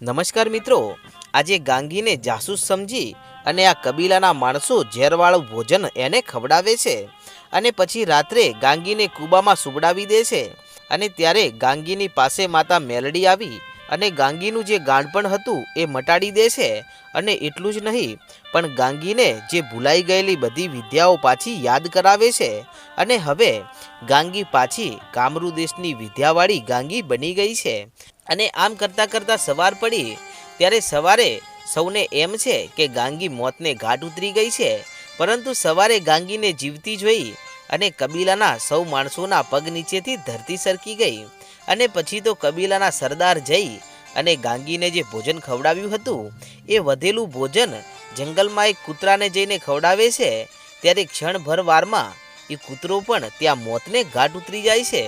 નમસ્કાર મિત્રો, આજે ગાંગીને જાસૂસ સમજી અને આ કબીલાના માણસો ઝેરવાળું ભોજન એને ખવડાવે છે અને પછી રાત્રે ગાંગીને કૂબામાં સુવડાવી દે છે અને ત્યારે ગાંગીની પાસે માતા મેલડી આવી અને ગાંગીનું જે ગાંડપણ હતું એ મટાડી દે છે અને એટલું જ નહીં, પણ ગાંગીને જે ભૂલાઈ ગયેલી બધી વિદ્યાઓ પાછી યાદ કરાવે છે અને હવે ગાંગી પાછી કામરૂ દેશની વિદ્યાવાળી ગાંગી બની ગઈ છે. અને આમ કરતાં કરતાં સવાર પડી, ત્યારે સવારે સૌને એમ છે કે ગાંગી મોતને ઘાટ ઉતરી ગઈ છે. પરંતુ સવારે ગાંગીને જીવતી જોઈ અને કબીલાના સૌ માણસોના પગ નીચેથી ધરતી સરકી ગઈ. અને પછી તો કબીલાના સરદાર જઈ અને ગાંગીને જે ભોજન ખવડાવ્યું હતું, એ વધેલું ભોજન જંગલમાં એક કૂતરાને જઈને ખવડાવે છે. ત્યારે ક્ષણભર વારમાં એ કૂતરો પણ ત્યાં મોતને ઘાટ ઉતરી જાય છે.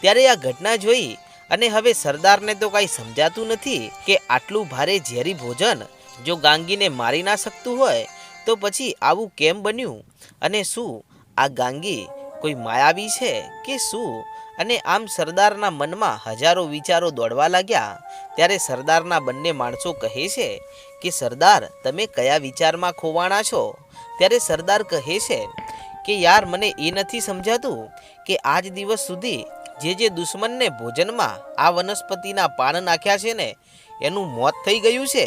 ત્યારે આ ઘટના જોઈ અને હવે સરદારને તો કાંઈ સમજાતું નથી કે આટલું ભારે ઝેરી ભોજન જો ગાંગીને મારી ના શકતું હોય તો પછી આવું કેમ બન્યું? અને શું આ ગાંગી કોઈ માયાવી છે કે શું? અને આમ સરદારના મનમાં હજારો વિચારો દોડવા લાગ્યા. ત્યારે સરદારના બંને માણસો કહે છે કે, સરદાર, તમે કયા વિચારમાં ખોવાણા છો? ત્યારે સરદાર કહે છે કે, યાર, મને એ નથી સમજાતું કે આજ દિવસ સુધી જે જે દુશ્મનને ભોજનમાં આ વનસ્પતિના પાન નાખ્યા છે ને, એનું મોત થઈ ગયું છે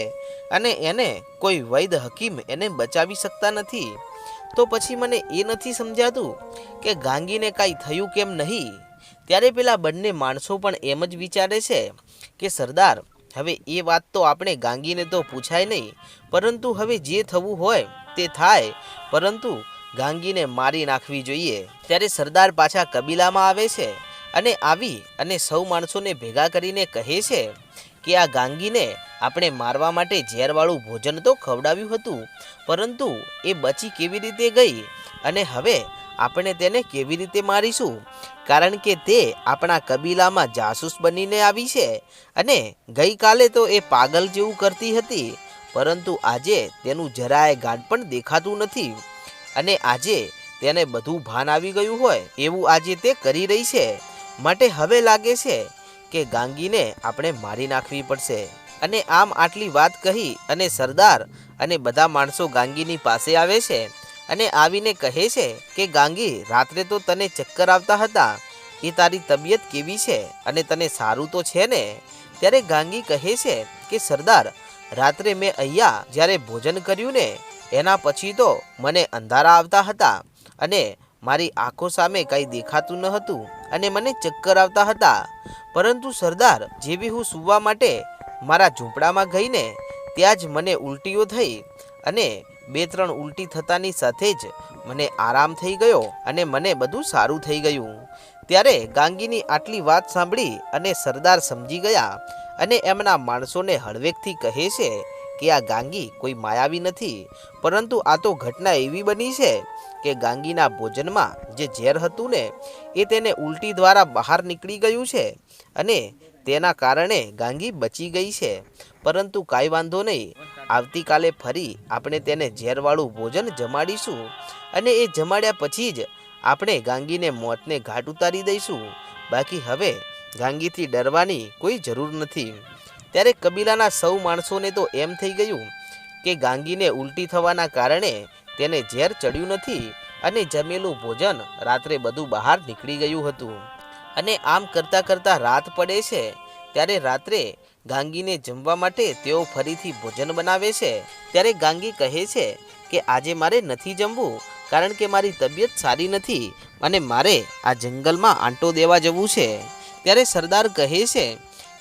અને એને કોઈ વૈદ હકીમ એને બચાવી શકતા નથી. તો પછી મને એ નથી સમજાતું કે ગાંગીને કાંઈ થયું કેમ નહીં? ત્યારે પેલા બંને માણસો પણ એમ જ વિચારે છે કે સરદાર, હવે એ વાત તો આપણે ગાંગીને તો પૂછાય નહીં, પરંતુ હવે જે થવું હોય તે થાય, પરંતુ ગાંગીને મારી નાખવી જોઈએ. ત્યારે સરદાર પાછા કબીલામાં આવે છે અને આવી અને સૌ માણસોને ભેગા કરીને કહે છે કે આ ગાંગીને આપણે મારવા માટે ઝેરવાળું ભોજન તો ખવડાવ્યું હતું, પરંતુ એ બચી કેવી રીતે ગઈ અને હવે આપણે તેને કેવી રીતે મારીશું? કારણ કે તે આપણા કબીલામાં જાસૂસ બનીને આવી છે અને ગઈકાલે તો એ પાગલ જેવું કરતી હતી, પરંતુ આજે તેનું જરાય ગાંઠ પણ દેખાતું નથી અને આજે તેને બધું ભાન આવી ગયું હોય એવું આજે તે કરી રહી છે. માટે હવે લાગે છે કે ગાંગીને આપણે મારી નાખવી પડશે. અને આમ આટલી વાત કહી અને સરદાર અને બધા માણસો ગાંગીની પાસે આવે છે અને આવીને કહે છે કે, ગાંગી, રાત્રે તો તને ચક્કર આવતા હતા. એ તારી તબિયત કેવી છે? અને તને સારું તો છે ને? ત્યારે ગાંગી કહે છે કે, સરદાર, રાત્રે મેં અહીંયા જ્યારે ભોજન કર્યું ને, એના પછી તો મને અંધારા આવતા હતા. અને મારી આંખો સામે કંઈ દેખાતું ન હતું અને મને ચક્કર આવતા હતા. પરંતુ સરદાર જેવી હું સૂવા માટે મારા ઝૂંપડામાં ગઈને ત્યાં જ મને ઉલટીઓ થઈ અને બે ત્રણ ઉલટી થતાની સાથે જ મને આરામ થઈ ગયો અને મને બધું સારું થઈ ગયું. ત્યારે ગાંગીની આટલી વાત સાંભળી અને સરદાર સમજી ગયા અને એમના માણસોને હળવેકથી કહે છે કે આ ગાંગી કોઈ માયાવી નથી, પરંતુ આ તો ઘટના એવી બની છે કે ગાંગીના ભોજનમાં જે ઝેર હતું ને, એ તેને ઉલટી દ્વારા બહાર નીકળી ગયું છે અને તેના કારણે ગાંગી બચી ગઈ છે. પરંતુ કાંઈ વાંધો નહીં, આવતીકાલે ફરી આપણે તેને ઝેરવાળું ભોજન જમાડીશું અને એ જમાડ્યા પછી જ આપણે ગાંગીને મોતને ઘાટ ઉતારી દઈશું. બાકી હવે ગાંગીથી ડરવાની કોઈ જરૂર નથી. ત્યારે કબીલાના સૌ માણસોને તો એમ થઈ ગયું કે ગાંગીને ઉલટી થવાના કારણે તેને ઝેર ચડ્યું નથી અને જમેલું ભોજન રાત્રે બધું બહાર નીકળી ગયું હતું. અને આમ કરતાં કરતાં રાત પડે છે, ત્યારે રાત્રે ગાંગીને જમવા માટે તેઓ ફરીથી ભોજન બનાવે છે. ત્યારે ગાંગી કહે છે કે, આજે મારે નથી જમવું, કારણ કે મારી તબિયત સારી નથી અને મારે આ જંગલમાં આંટો દેવા જવું છે. ત્યારે સરદાર કહે છે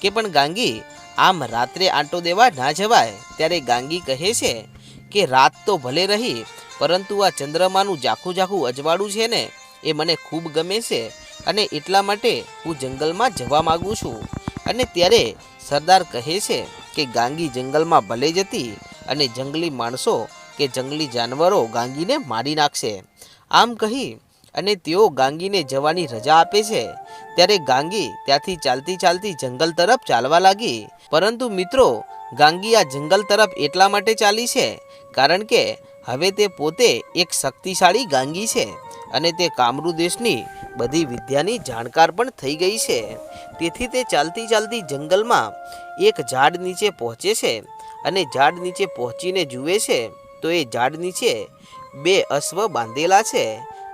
કે, પણ ગાંગી આમ રાત્રે આંટો દેવા ના જવાય. ત્યારે ગાંગી કહે છે કે, રાત તો ભલે રહી, પરંતુ આ ચંદ્રમાનું ઝાખું ઝાખું અજવાળું છે ને? એ મને ખૂબ ગમે છે અને એટલા માટે હું જંગલમાં જવા માગું છું. અને ત્યારે સરદાર કહે છે કે, ગાંગી જંગલમાં ભલે જતી અને જંગલી માણસો કે જંગલી જાનવરો ગાંગીને મારી નાખશે. આમ કહી અને તેઓ ગાંગીને જવાની રજા આપે છે. ત્યારે ગાંગી ત્યાંથી ચાલતી ચાલતી જંગલ તરફ ચાલવા લાગી. પરંતુ મિત્રો, ગાંગી આ જંગલ તરફ એટલા માટે ચાલી છે, કારણ કે હવે તે પોતે એક શક્તિશાળી ગાંગી છે અને તે કામરૂ દેશની બધી વિદ્યાની જાણકાર પણ થઈ ગઈ છે. તેથી તે ચાલતી ચાલતી જંગલમાં એક ઝાડ નીચે પહોંચે છે અને ઝાડ નીચે પહોંચીને જુએ છે તો એ ઝાડ નીચે બે અશ્વ બાંધેલા છે.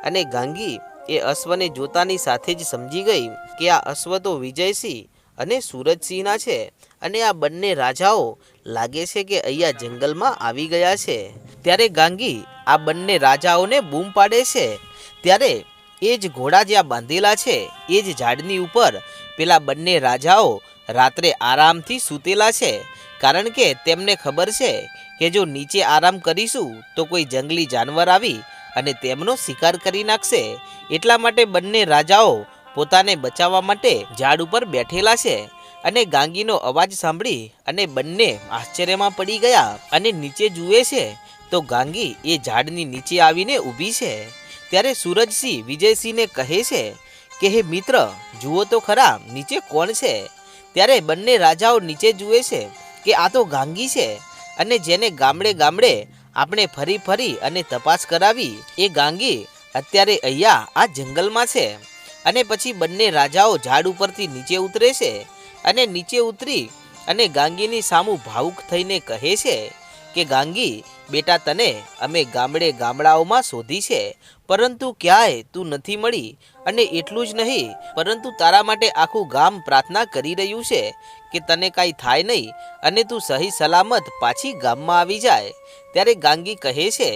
અને ગાંગી એ અશ્વને જોતાની સાથે જ સમજી ગઈ કે આ અશ્વ તો વિજયસિંહ અને સુરજસિંહના છે અને આ બંને રાજાઓ લાગે છે કે અહીંયા જંગલમાં આવી ગયા છે. ત્યારે ગાંગી આ બંને રાજાઓને બૂમ પાડે છે. ત્યારે એ જ ઘોડા જ્યાં બાંધેલા છે, એ જ ઝાડની ઉપર પેલા બંને રાજાઓ રાત્રે આરામથી સૂતેલા છે. કારણ કે તેમને ખબર છે કે જો નીચે આરામ કરીશું તો કોઈ જંગલી જાનવર આવી અને તેમનો શિકાર કરી નાખશે. એટલા માટે બંને રાજાઓ પોતાને બચાવવા માટે ઝાડ ઉપર બેઠેલા છે અને ગાંગીનો અવાજ સાંભળી અને બંને આશ્ચર્યમાં પડી ગયા અને નીચે જુએ છે તો ગાંગી એ ઝાડની નીચે આવીને ઊભી છે. ત્યારે સૂરજસિંહ વિજયસિંહને કહે છે કે, હે મિત્ર, જુઓ તો ખરા, નીચે કોણ છે? ત્યારે બંને રાજાઓ નીચે જુએ છે કે, આ તો ગાંગી છે અને જેને ગામડે ગામડે આપણે ફરી ફરી અને તપાસ કરાવી, એ ગાંગી અત્યારે અહીંયા આ જંગલમાં છે. અને પછી બંને રાજાઓ ઝાડ ઉપરથી નીચે ઉતરે છે અને નીચે ઉતરી અને ગાંગીની સામું ભાવુક થઈને કહે છે કે ગાંગી, બેટા તને અમે ગામડે ગામડાઓમાં શોધી છે, પરંતુ ક્યાંય તું નથી મળી અને એટલું જ નહીં, પરંતુ તારા માટે આખું ગામ પ્રાર્થના કરી રહ્યું છે કે તને કાંઈ થાય નહીં અને તું સહી સલામત પાછી ગામમાં આવી જાય. ત્યારે ગાંગી કહે છે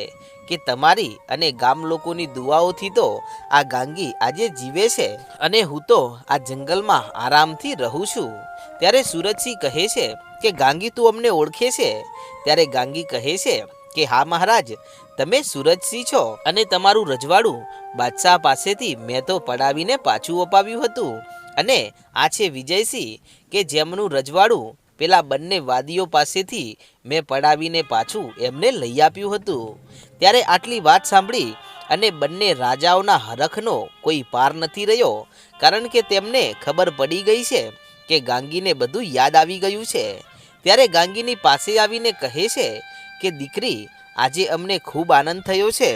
કે તમારી અને ગામ લોકોની દુઆઓથી તો આ ગાંગી આજે જીવે છે અને હું તો આ જંગલમાં આરામથી રહું છું. ત્યારે સુરજસિંહ કહે છે કે, ગાંગી તું અમને ઓળખે છે. ત્યારે ગાંગી કહે છે કે, હા મહારાજ, તમે સુરજસિંહ છો અને તમારું રજવાડું બાદશાહ પાસેથી મેં તો પડાવીને પાછું અપાવ્યું હતું. અને આ છે વિજયસિંહ કે જેમનું રજવાડું પેલા બંને વાદીઓ પાસેથી મેં પડાવીને પાછું એમને લઈ આપ્યું હતું. ત્યારે આટલી વાત સાંભળી અને બંને રાજાઓના હરખનો કોઈ પાર નથી રહ્યો, કારણ કે તેમને ખબર પડી ગઈ છે કે ગાંગીને બધું યાદ આવી ગયું છે. ત્યારે ગાંગીની પાસે આવીને કહે છે કે, દીકરી, આજે અમને ખૂબ આનંદ થયો છે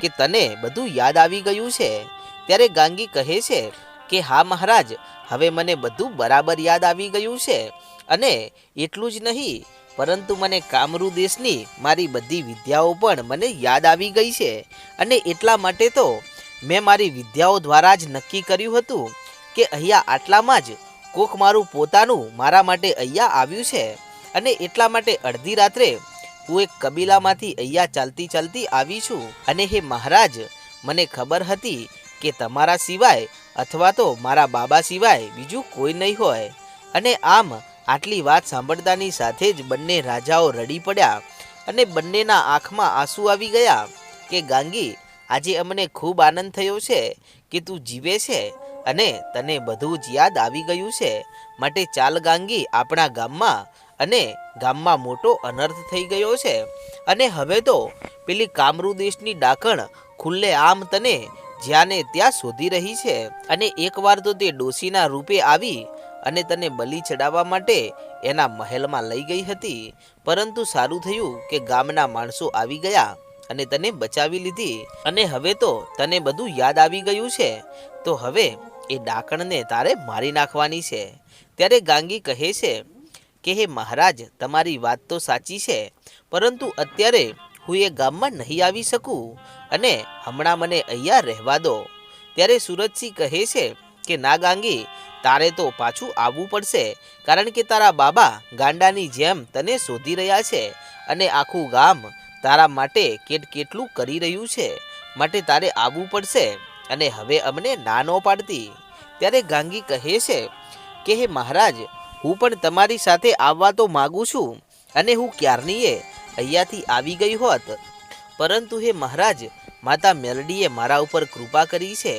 કે તને બધું યાદ આવી ગયું છે. ત્યારે ગાંગી કહે છે કે, હા મહારાજ, હવે મને બધું બરાબર યાદ આવી ગયું છે અને એટલું જ નહીં પરંતુ મને કામરૂ દેશની મારી બધી વિદ્યાઓ પણ મને યાદ આવી ગઈ છે. અને એટલા માટે તો મેં મારી વિદ્યાઓ દ્વારા જ નક્કી કર્યું હતું કે અહીંયા આટલામાં જ કોક મારું પોતાનું મારા માટે અહીંયા આવ્યું છે. અને એટલા માટે અડધી રાત્રે હું એક કબીલામાંથી અહીંયા ચાલતી ચાલતી આવી છું. અને હે મહારાજ, મને ખબર હતી કે તમારા સિવાય અથવા તો મારા બાબા સિવાય બીજું કોઈ નહીં હોય. અને આમ આટલી વાત સાંભળતાની સાથે જ બંને રાજાઓ રડી પડ્યા અને બંનેના આંખમાં આંસુ આવી ગયા કે, ગાંગી, આજે અમને ખૂબ આનંદ થયો છે કે તું જીવે છે અને તને બધું જ યાદ આવી ગયું છે. માટે ચાલ ગાંગી, આપણા ગામમાં અને ગામમાં મોટો અનર્થ થઈ ગયો છે. અને હવે તો પેલી કામરૂ દેશની ડાકણ ખુલ્લે આમ તને જ્યાં ને ત્યાં શોધી રહી છે. અને એકવાર તો તે ડોસીના રૂપે આવી અને તને બલી ચડાવવા માટે એના મહેલમાં લઈ ગઈ હતી. પરંતુ સારું થયું કે ગામના માણસો આવી ગયા અને તને બચાવી લીધી. અને હવે તો તને બધું યાદ આવી ગયું છે. તો હવે એ ડાકણને તારે મારી નાખવાની છે. ત્યારે ગાંગી કહે છે કે, હે મહારાજ, તમારી વાત તો સાચી છે. પરંતુ અત્યારે હું એ ગામમાં નહીં આવી શકું અને હમણાં મને અહીંયા રહેવા દો. ત્યારે સુરજસિંહ કહે છે કે, ના ગાંગી તારે તો પાછું આવવું પડશે, કારણ કે તારા બાબા ગાંડાની જેમ તને શોધી રહ્યા છે અને આખું ગામ તારા માટે કેટ કેટલું કરી રહ્યું છે. માટે તારે આવવું પડશે અને હવે અમને ના ન પાડતી. ત્યારે ગાંગી કહે છે કે, હે મહારાજ, હું પણ તમારી સાથે આવવા તો માગું છું અને હું ક્યારનીએ અહીંયાથી આવી ગઈ હોત. પરંતુ હે મહારાજ, માતા મેલડીએ મારા ઉપર કૃપા કરી છે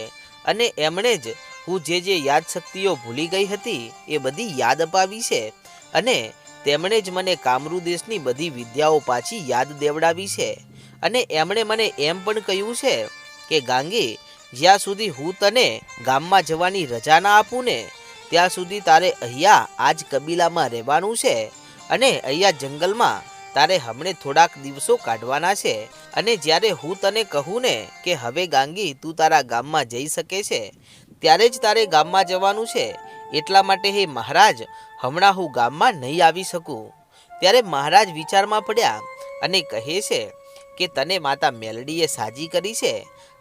અને એમણે જ હું જે જે યાદ શક્તિઓ ભૂલી ગઈ હતી એ બધી યાદ અપાવી છે અને તેમણે જ મને કામરૂ દેશની બધી વિદ્યાઓ પાછી યાદ દેવડાવી છે. અને એમણે મને એમ પણ કહ્યું છે કે, ગાંગી, જ્યાં સુધી હું તને ગામમાં જવાની રજા ના આપું ને, ત્યાં સુધી તારે અહીંયા આ જ કબીલામાં રહેવાનું છે અને અહીંયા જંગલમાં તારે હમણે થોડાક દિવસો કાઢવાના છે. અને જ્યારે હું તને કહું ને કે, હવે ગાંગી, તું તારા ગામમાં જઈ શકે છે ત્યારે જ તારે ગામમાં જવાનું છે. એટલા માટે હે મહારાજ, હમણાં હું ગામમાં નહીં આવી શકું. ત્યારે મહારાજ વિચારમાં પડ્યા અને કહે છે કે તને માતા મેલડીએ સાજી કરી છે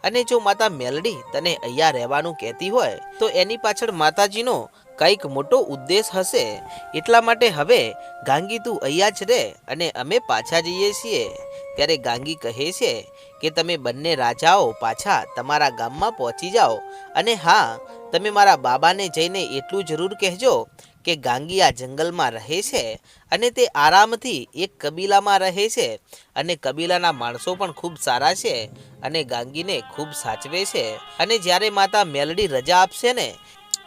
અને જો માતા મેલડી તને અહીંયા રહેવાનું કહેતી હોય, તો એની પાછળ માતાજીનો કંઈક મોટો ઉદ્દેશ હશે. એટલા માટે હવે ગાંગી તું અહીંયા જ રહે અને અમે પાછા જઈએ છીએ. ત્યારે ગાંગી કહે છે કે તમે બંને રાજાઓ પાછા તમારા ગામમાં પહોંચી જાઓ. અને હા, તમે મારા બાબાને જઈને એટલું જરૂર કહેજો કે ગાંગી આ જંગલમાં રહે છે અને તે આરામથી એક કબીલામાં રહે છે. અને કબીલાના માણસો પણ ખૂબ સારા છે અને ગાંગીને ખૂબ સાચવે છે. અને જ્યારે માતા મેલડી રજા આપશે ને,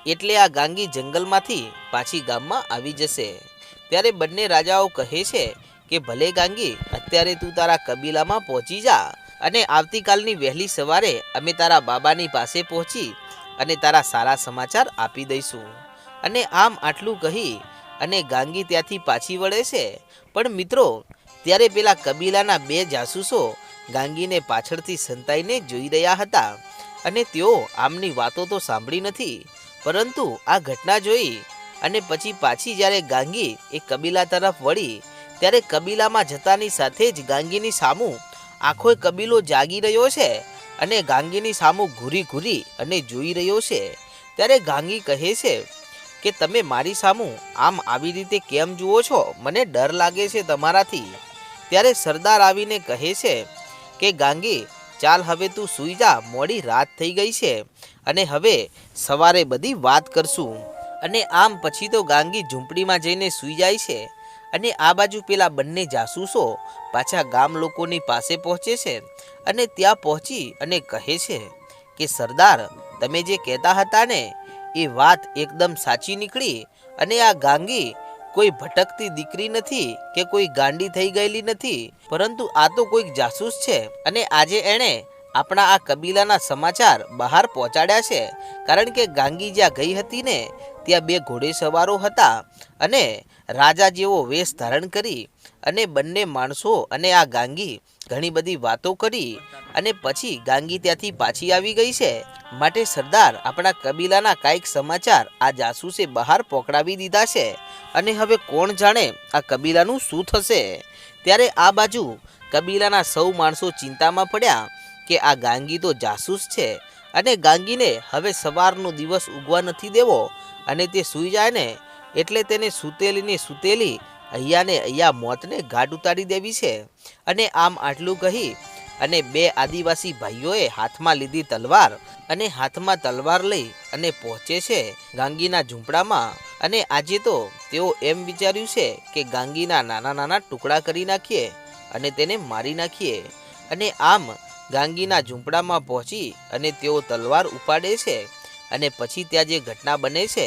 એટલે આ ગાંગી જંગલમાંથી પાછી ગામમાં આવી જશે. ત્યારે બંને રાજાઓ કહે છે કે ભલે ગાંગી, અત્યારે તું તારા કબીલામાં પહોંચી જા અને આવતીકાલની વહેલી સવારે અમે તારા બાબાની પાસે પહોંચી અને તારા સારા સમાચાર આપી દઈશું. અને આમ આટલું કહી અને ગાંગી ત્યાંથી પાછી વળે છે. પણ મિત્રો, ત્યારે પેલા કબીલાના બે જાસૂસો ગાંગીને પાછળથી સંતાઈને જોઈ રહ્યા હતા અને તેઓ આમની વાતો તો સાંભળી નથી, પરંતુ આ ઘટના જોઈ અને પછી પાછી જ્યારે ગાંગી એ કબીલા તરફ વળી ત્યારે કબીલામાં જતાની સાથે જ ગાંગીની સામું આખો કબીલો જાગી રહ્યો છે અને ગાંગીની સામું ઘૂરી ઘૂરી અને જોઈ રહ્યો છે. ત્યારે ગાંગી કહે છે કે, તમે મારી સામું આમ આવી રીતે કેમ જુઓ છો? મને ડર લાગે છે તમારાથી. ત્યારે સરદાર આવીને કહે છે કે, ગાંગી, ચાલ હવે તું સૂઈ જા, મોડી રાત થઈ ગઈ છે અને હવે સવારે બધી વાત કરશું. અને આમ પછી તો ગાંગી ઝૂંપડીમાં જઈને સૂઈ જાય છે. અને આ બાજુ પેલા બંને જાસૂસો પાછા ગામ લોકોની પાસે પહોંચે છે અને ત્યાં પહોંચી અને કહે છે કે, સરદાર, તમે જે કહેતા હતા ને, એ વાત એકદમ સાચી નીકળી અને આ ગાંગી કોઈ ભટકતી દીકરી નથી કે કોઈ ગાંડી થઈ ગયેલી નથી, પરંતુ આ તો કોઈક જાસૂસ છે અને આજે એણે આપણા આ કબીલાના સમાચાર બહાર પહોંચાડ્યા છે, કારણ કે ગાંગી જ્યાં ગઈ હતી ને, ત્યાં બે ઘોડેસવારો હતા અને રાજા જેવો વેશ ધારણ કરી અને બંને માણસો અને આ ગાંગી ઘણી બધી વાતો કરી અને પછી ગાંગી ત્યાંથી પાછી આવી ગઈ છે. માટે સરદાર આપણા કબીલાના કાંઈક સમાચાર આ જાસૂસે બહાર પોકડાવી દીધા છે. અને હવે કોણ જાણે આ કબીલાનું શું થશે? ત્યારે આ બાજુ કબીલાના સૌ માણસો ચિંતામાં પડ્યા કે આ ગાંગી તો જાસૂસ છે અને ગાંગીને હવે સવારનો દિવસ ઉગવા નથી દેવો અને તે સૂઈ જાય ને એટલે તેને સૂતેલીની સૂતેલી અહીંયાને અહીંયા મોતને ગાઢ ઉતારી દેવી છે. અને આમ આટલું કહી અને બે આદિવાસી ભાઈઓએ હાથમાં લીધી તલવાર અને હાથમાં તલવાર લઈ અને પહોંચે છે ગાંગીના ઝૂંપડામાં. અને આજે તો તેઓ એમ વિચાર્યું છે કે ગાંગીના નાના નાના ટુકડા કરી નાખીએ અને તેને મારી નાખીએ. અને આમ ગાંગીના ઝૂંપડામાં પહોંચી અને તેઓ તલવાર ઉપાડે છે અને પછી ત્યાં જે ઘટના બને છે